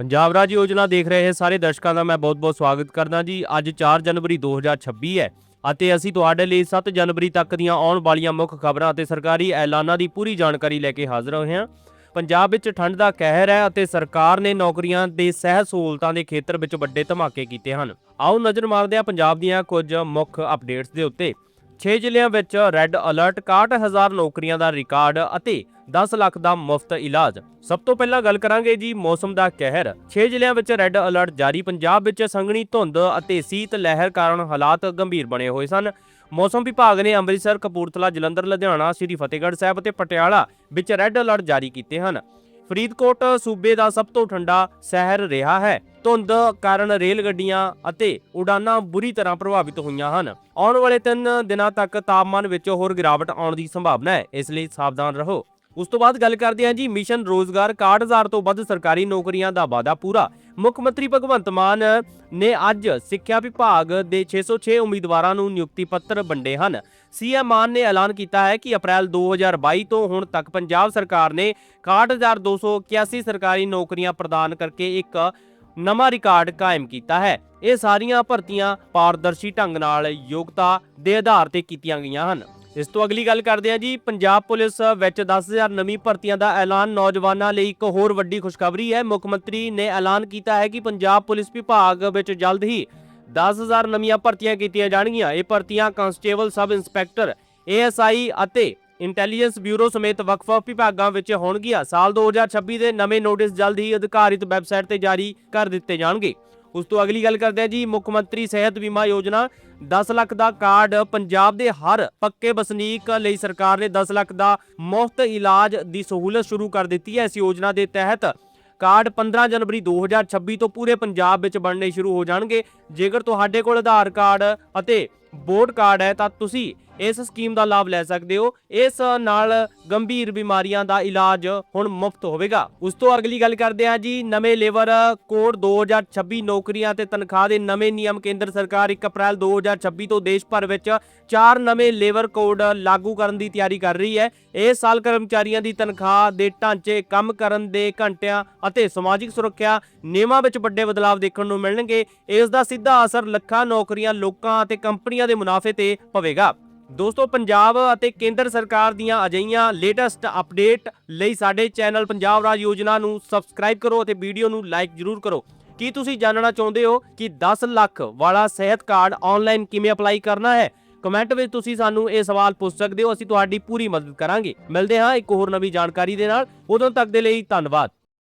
ਪੰਜਾਬ ਰਾਜ ਯੋਜਨਾ ਦੇਖ ਰਹੇ ਸਾਰੇ ਦਰਸ਼ਕਾਂ ਦਾ ਮੈਂ ਬਹੁਤ-ਬਹੁਤ ਸਵਾਗਤ ਕਰਦਾ ਜੀ। ਅੱਜ 4 ਜਨਵਰੀ 2026 ਹੈ ਅਤੇ ਅਸੀਂ ਤੁਹਾਡੇ ਲਈ 7 ਜਨਵਰੀ ਤੱਕ ਦੀਆਂ ਆਉਣ ਵਾਲੀਆਂ ਮੁੱਖ ਖਬਰਾਂ ਅਤੇ ਸਰਕਾਰੀ ਐਲਾਨਾਂ ਦੀ ਪੂਰੀ ਜਾਣਕਾਰੀ ਲੈ ਕੇ ਹਾਜ਼ਰ ਹੋਏ ਹਾਂ। ਪੰਜਾਬ ਵਿੱਚ ਠੰਡ ਦਾ ਕਹਿਰ ਹੈ ਅਤੇ ਸਰਕਾਰ ਨੇ ਨੌਕਰੀਆਂ ਦੇ ਸਹਿ ਸਹੂਲਤਾਂ ਦੇ ਖੇਤਰ ਵਿੱਚ ਵੱਡੇ ਧਮਾਕੇ ਕੀਤੇ ਹਨ। ਆਓ ਨਜ਼ਰ ਮਾਰਦੇ ਹਾਂ ਪੰਜਾਬ ਦੀਆਂ ਕੁਝ ਮੁੱਖ ਅਪਡੇਟਸ ਦੇ ਉੱਤੇ। 6 ਜ਼ਿਲ੍ਹਿਆਂ ਵਿੱਚ ਰੈੱਡ ਅਲਰਟ 61000 ਨੌਕਰੀਆਂ ਦਾ ਰਿਕਾਰਡ ਅਤੇ 10 ਲੱਖ ਦਾ ਮੁਫਤ ਇਲਾਜ। ਸਭ ਤੋਂ ਪਹਿਲਾਂ ਗੱਲ ਕਰਾਂਗੇ ਜੀ ਮੌਸਮ ਦਾ ਕਹਿਰ। 6 ਜ਼ਿਲ੍ਹਿਆਂ ਵਿੱਚ ਰੈੱਡ ਅਲਰਟ ਜਾਰੀ। ਪੰਜਾਬ ਵਿੱਚ ਸੰਘਣੀ ਧੁੰਦ ਅਤੇ ਸੀਤ ਲਹਿਰ ਕਾਰਨ ਹਾਲਾਤ ਗੰਭੀਰ ਬਣੇ ਹੋਏ ਸਨ। ਮੌਸਮ ਵਿਭਾਗ ਨੇ ਅੰਮ੍ਰਿਤਸਰ, ਕਪੂਰਥਲਾ, ਜਲੰਧਰ, ਲੁਧਿਆਣਾ, ਸ੍ਰੀ ਫਤਿਹਗੜ੍ਹ ਸਾਹਿਬ ਅਤੇ ਪਟਿਆਲਾ ਵਿੱਚ ਰੈੱਡ ਅਲਰਟ ਜਾਰੀ ਕੀਤੇ ਹਨ। ਫਰੀਦਕੋਟ ਸੂਬੇ ਦਾ ਸਭ ਤੋਂ ਠੰਡਾ ਸ਼ਹਿਰ ਰਿਹਾ ਹੈ। ਧੁੰਦ ਕਾਰਨ ਰੇਲ ਗੱਡੀਆਂ ਅਤੇ ਉਡਾਨਾਂ ਬੁਰੀ ਤਰ੍ਹਾਂ ਪ੍ਰਭਾਵਿਤ ਹੋਈਆਂ ਹਨ। ਆਉਣ ਵਾਲੇ 3 ਦਿਨਾਂ ਤੱਕ ਤਾਪਮਾਨ ਵਿੱਚ ਹੋਰ ਗਿਰਾਵਟ ਆਉਣ ਦੀ ਸੰਭਾਵਨਾ ਹੈ। ਇਸ ਲਈ ਸਾਵਧਾਨ ਰਹੋ। ਉਸ ਤੋਂ ਬਾਅਦ ਗੱਲ ਕਰਦੇ ਹਾਂ ਜੀ, ਮਿਸ਼ਨ ਰੋਜ਼ਗਾਰ 61000 ਤੋਂ ਵੱਧ ਸਰਕਾਰੀ ਨੌਕਰੀਆਂ ਦਾ ਵਾਅਦਾ ਪੂਰਾ। ਮੁੱਖ ਮੰਤਰੀ ਭਗਵੰਤ ਮਾਨ ਨੇ ਅੱਜ ਸਿੱਖਿਆ ਵਿਭਾਗ ਦੇ 606 ਉਮੀਦਵਾਰਾਂ ਨੂੰ ਨਿਯੁਕਤੀ ਪੱਤਰ ਵੰਡੇ ਹਨ। ਸੀਐਮ ਮਾਨ ਨੇ ਐਲਾਨ ਕੀਤਾ ਹੈ ਕਿ ਅਪ੍ਰੈਲ 2022 ਤੋਂ ਹੁਣ ਤੱਕ ਪੰਜਾਬ ਸਰਕਾਰ ਨੇ 61281 ਸਰਕਾਰੀ ਨੌਕਰੀਆਂ ਪ੍ਰਦਾਨ ਕਰਕੇ ਇੱਕ ਨਵਾਂ ਰਿਕਾਰਡ ਕਾਇਮ ਕੀਤਾ ਹੈ। ਇਹ ਸਾਰੀਆਂ ਭਰਤੀਆਂ ਪਾਰਦਰਸ਼ੀ ਢੰਗ ਨਾਲ ਯੋਗਤਾ ਦੇ ਆਧਾਰ ਤੇ ਕੀਤੀਆਂ ਗਈਆਂ ਹਨ। ਇਸ ਤੋਂ ਅਗਲੀ ਗੱਲ ਕਰਦੇ ਹਾਂ ਜੀ, ਪੰਜਾਬ ਪੁਲਿਸ ਵਿੱਚ 10000 ਨਵੀਂ ਭਰਤੀਆਂ ਦਾ ਐਲਾਨ, ਨੌਜਵਾਨਾਂ ਲਈ ਇੱਕ ਹੋਰ ਵੱਡੀ ਖੁਸ਼ਖਬਰੀ ਹੈ। ਮੁੱਖ ਮੰਤਰੀ ਨੇ ਐਲਾਨ ਕੀਤਾ ਹੈ ਕਿ ਪੰਜਾਬ ਪੁਲਿਸ ਵਿਭਾਗ ਵਿੱਚ ਜਲਦ ਹੀ 10000 ਨਵੀਆਂ ਭਰਤੀਆਂ ਕੀਤੀਆਂ ਜਾਣਗੀਆਂ। ਇਹ ਭਰਤੀਆਂ ਕਾਂਸਟੇਬਲ, ਸਬ ਇੰਸਪੈਕਟਰ, ਏਐਸਆਈ ਅਤੇ ਇੰਟੈਲੀਜੈਂਸ ਬਿਊਰੋ ਸਮੇਤ ਵੱਖ-ਵੱਖ ਵਿਭਾਗਾਂ ਵਿੱਚ ਹੋਣਗੀਆਂ। ਸਾਲ 2026 ਦੇ ਨਵੇਂ ਨੋਟਿਸ ਜਲਦ ਹੀ ਅਧਿਕਾਰਿਤ ਵੈਬਸਾਈਟ ਤੇ ਜਾਰੀ ਕਰ ਦਿੱਤੇ ਜਾਣਗੇ। ਉਸ ਤੋਂ ਅਗਲੀ ਗੱਲ ਕਰਦੇ ਹਾਂ ਜੀ, ਮੁੱਖ ਮੰਤਰੀ ਸਿਹਤ ਬੀਮਾ ਯੋਜਨਾ 10 ਲੱਖ ਦਾ ਕਾਰਡ ਪੰਜਾਬ ਦੇ ਹਰ ਪੱਕੇ ਵਸਨੀਕ ਲਈ ਸਰਕਾਰ ਨੇ 10 ਲੱਖ ਦਾ ਮੁਫਤ ਇਲਾਜ ਦੀ ਸਹੂਲਤ ਸ਼ੁਰੂ ਕਰ ਦਿੱਤੀ ਹੈ। ਇਸ ਯੋਜਨਾ ਦੇ ਤਹਿਤ ਕਾਰਡ 15 ਜਨਵਰੀ 2026 ਤੋਂ ਪੂਰੇ ਪੰਜਾਬ ਵਿੱਚ ਬਣਨੇ ਸ਼ੁਰੂ ਹੋ ਜਾਣਗੇ। ਜੇਕਰ ਤੁਹਾਡੇ ਕੋਲ ਆਧਾਰ ਕਾਰਡ ਅਤੇ ਵੋਟ ਕਾਰਡ ਹੈ, ਤਾਂ ਤੁਸੀਂ ਇਸ ਸਕੀਮ ਦਾ ਲਾਭ ਲੈ ਸਕਦੇ ਹੋ। ਇਸ ਨਾਲ ਗੰਭੀਰ ਬਿਮਾਰੀਆਂ ਦਾ ਇਲਾਜ ਹੁਣ ਮੁਫਤ ਹੋਵੇਗਾ। ਉਸ ਤੋਂ ਅਗਲੀ ਗੱਲ ਕਰਦੇ ਹਾਂ ਜੀ, ਨਵੇਂ ਲੇਬਰ ਕੋਡ 2026 ਨੌਕਰੀਆਂ ਤੇ ਤਨਖਾਹ ਦੇ ਨਵੇਂ ਨਿਯਮ ਕੇਂਦਰ ਸਰਕਾਰ 1 ਅਪ੍ਰੈਲ 2026 ਤੋਂ ਦੇਸ਼ ਭਰ ਵਿੱਚ ਚਾਰ ਨਵੇਂ ਲੇਬਰ ਕੋਡ ਲਾਗੂ ਕਰਨ ਦੀ ਤਿਆਰੀ ਕਰ ਰਹੀ ਹੈ। ਇਸ ਸਾਲ ਕਰਮਚਾਰੀਆਂ ਦੀ ਤਨਖਾਹ ਦੇ ਢਾਂਚੇ, ਕੰਮ ਕਰਨ ਦੇ ਘੰਟਿਆਂ ਅਤੇ ਸਮਾਜਿਕ ਸੁਰੱਖਿਆ ਨਿਯਮਾਂ ਵਿੱਚ ਵੱਡੇ ਬਦਲਾਅ ਦੇਖਣ ਨੂੰ ਮਿਲਣਗੇ। ਇਸ ਦਾ ਸਿੱਧਾ ਅਸਰ ਲੱਖਾਂ ਨੌਕਰੀਆਂ, ਲੋਕਾਂ ਅਤੇ ਕੰਪਨੀਆਂ ਦੇ ਮੁਨਾਫੇ ਤੇ ਪਵੇਗਾ। ਦੋਸਤੋ, ਪੰਜਾਬ ਅਤੇ ਕੇਂਦਰ ਸਰਕਾਰ ਦੀਆਂ ਅਜਈਆਂ ਲੇਟੈਸਟ ਅਪਡੇਟ ਲਈ ਸਾਡੇ ਚੈਨਲ ਪੰਜਾਬ ਰਾਜ ਯੋਜਨਾ ਨੂੰ ਸਬਸਕ੍ਰਾਈਬ ਕਰੋ ਅਤੇ ਵੀਡੀਓ ਨੂੰ ਲਾਈਕ ਜ਼ਰੂਰ ਕਰੋ। ਕੀ ਤੁਸੀਂ ਜਾਣਨਾ ਚਾਹੁੰਦੇ ਹੋ ਕਿ 10 ਲੱਖ ਵਾਲਾ ਸਿਹਤ ਕਾਰਡ ਆਨਲਾਈਨ ਕਿਵੇਂ ਅਪਲਾਈ ਕਰਨਾ ਹੈ? ਕਮੈਂਟ ਵਿੱਚ ਤੁਸੀਂ ਸਾਨੂੰ ਇਹ ਸਵਾਲ ਪੁੱਛ ਸਕਦੇ ਹੋ, ਅਸੀਂ ਤੁਹਾਡੀ ਪੂਰੀ ਮਦਦ ਕਰਾਂਗੇ। ਮਿਲਦੇ ਹਾਂ ਇੱਕ ਹੋਰ ਨਵੀਂ ਜਾਣਕਾਰੀ ਦੇ ਨਾਲ। ਉਦੋਂ ਤੱਕ ਦੇ ਲਈ ਧੰਨਵਾਦ।